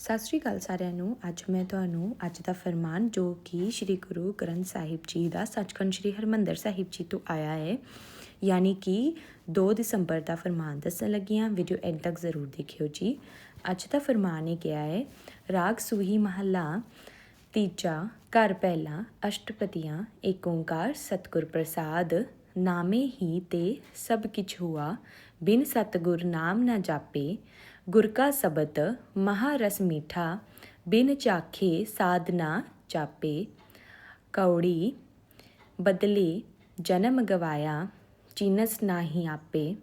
ਸਤਿ ਸ਼੍ਰੀ ਅਕਾਲ ਸਾਰਿਆਂ ਨੂੰ। ਅੱਜ ਮੈਂ ਤੁਹਾਨੂੰ ਅੱਜ ਦਾ ਫਰਮਾਨ ਜੋ ਕਿ ਸ੍ਰੀ ਗੁਰੂ ਗ੍ਰੰਥ ਸਾਹਿਬ ਜੀ ਦਾ ਸੱਚਖੰਡ ਸ੍ਰੀ ਹਰਮੰਦਰ ਸਾਹਿਬ ਜੀ ਤੋਂ ਆਇਆ ਹੈ। ਯਾਨੀ ਕਿ 2 ਦਸੰਬਰ ਦਾ ਫਰਮਾਨ ਦੱਸਣ ਲੱਗੀਆਂ ਵੀਡੀਓ ਐਂਡ ਤੱਕ ਜ਼ਰੂਰ ਦੇਖਿਓ ਜੀ। ਅੱਜ ਦਾ ਫਰਮਾਨ ਇਹ ਕਿਹਾ ਹੈ, ਰਾਗ ਸੂਹੀ ਮਹੱਲਾ, ਤੀਜਾ, ਘਰ ਪਹਿਲਾ, ਅਸ਼ਟਪਦੀਆਂ ਏਕ ਓੰਕਾਰ, ਸਤਿਗੁਰ ਪ੍ਰਸਾਦ, ਨਾਮੇ ਹੀ ਤੇ ਸਭ ਕਿਛ ਹੁਆ, ਬਿਨ ਸਤਿਗੁਰ ਨਾਮ ਨਾ ਜਾਪੇ ਗੁਰ ਕਾ ਸਬਦ ਮਹਾ ਰਸ ਮੀਠਾ, ਬਿਨ ਚਾਖੇ ਸਾਧਨਾ ਚਾਪੇ, ਕੌੜੀ ਬਦਲੇ ਜਨਮ ਗਵਾਇਆ, ਚੀਨਸ ਨਾਹੀ ਆਪੇ,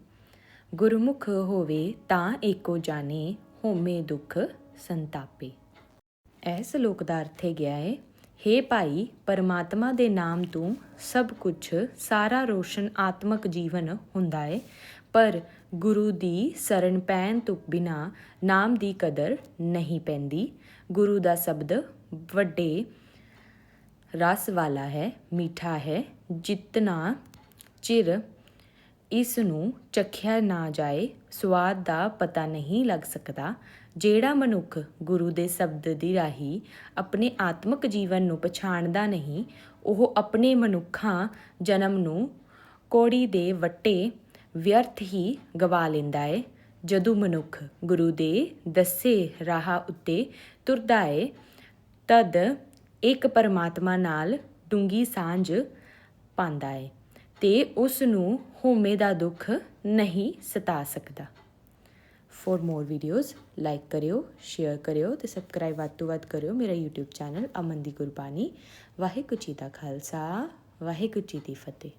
ਗੁਰਮੁਖ ਹੋਵੇ ਤਾਂ ਏਕੋ ਜਾਣੇ, ਹੋਮੇ ਦੁਖ ਸੰਤਾਪੇ। ਇਹ ਸ਼ਲੋਕ ਦਾ ਅਰਥ ਹੈ ਗਿਆ ਹੈ हे ਭਾਈ, ਪਰਮਾਤਮਾ ਦੇ ਨਾਮ ਤੋਂ ਸਭ ਕੁਝ ਸਾਰਾ ਰੋਸ਼ਨ ਆਤਮਕ ਜੀਵਨ ਹੁੰਦਾ ਹੈ ਪਰ ਗੁਰੂ ਦੀ ਸ਼ਰਨ ਪੈਣ ਤੋਂ ਬਿਨਾ ਨਾਮ ਦੀ ਕਦਰ ਨਹੀਂ ਪੈਂਦੀ। ਗੁਰੂ ਦਾ ਸ਼ਬਦ ਵੱਡੇ ਰਸ ਵਾਲਾ ਹੈ, ਮਿੱਠਾ ਹੈ। ਜਿਤਨਾ ਚਿਰ ਇਸ ਨੂੰ ਚਖਿਆ ਨਾ ਜਾਏ ਸਵਾਦ ਦਾ ਪਤਾ ਨਹੀਂ ਲੱਗ ਸਕਦਾ। ਜਿਹੜਾ ਮਨੁੱਖ ਗੁਰੂ ਦੇ ਸ਼ਬਦ ਦੀ ਰਾਹੀ ਆਪਣੇ ਆਤਮਿਕ ਜੀਵਨ ਨੂੰ ਪਛਾਣਦਾ ਨਹੀਂ, ਉਹ ਆਪਣੇ ਮਨੁੱਖਾਂ ਜਨਮ ਨੂੰ ਕੋੜੀ ਦੇ ਵੱਟੇ ਵਿਅਰਥ ਹੀ ਗਵਾ ਲੈਂਦਾ ਹੈ ਜਦੋਂ ਮਨੁੱਖ ਗੁਰੂ ਦੇ ਦੱਸੇ ਰਾਹ ਉੱਤੇ ਤੁਰਦਾ ਹੈ ਤਦ ਇੱਕ ਪਰਮਾਤਮਾ ਨਾਲ ਡੂੰਗੀ ਸਾਂਝ ਪਾਉਂਦਾ ਹੈ ਤੇ ਉਸ ਨੂੰ ਹਉਮੈ ਦਾ ਦੁੱਖ ਨਹੀਂ ਸਤਾ ਸਕਦਾ। ਫੋਰ ਮੋਰ ਵੀਡੀਓਜ਼ ਲਾਈਕ ਕਰਿਓ ਸ਼ੇਅਰ ਕਰਿਓ ਤੇ ਸਬਸਕ੍ਰਾਈਬ ਵੱਧ ਤੋਂ ਵੱਧ ਕਰਿਓ ਮੇਰਾ YouTube ਚੈਨਲ ਅਮਨ ਦੀ ਗੁਰਬਾਣੀ। ਵਾਹਿਗੁਰੂ ਜੀ ਦਾ ਖਾਲਸਾ, ਵਾਹਿਗੁਰੂ ਜੀ ਦੀ ਫਤਿਹ।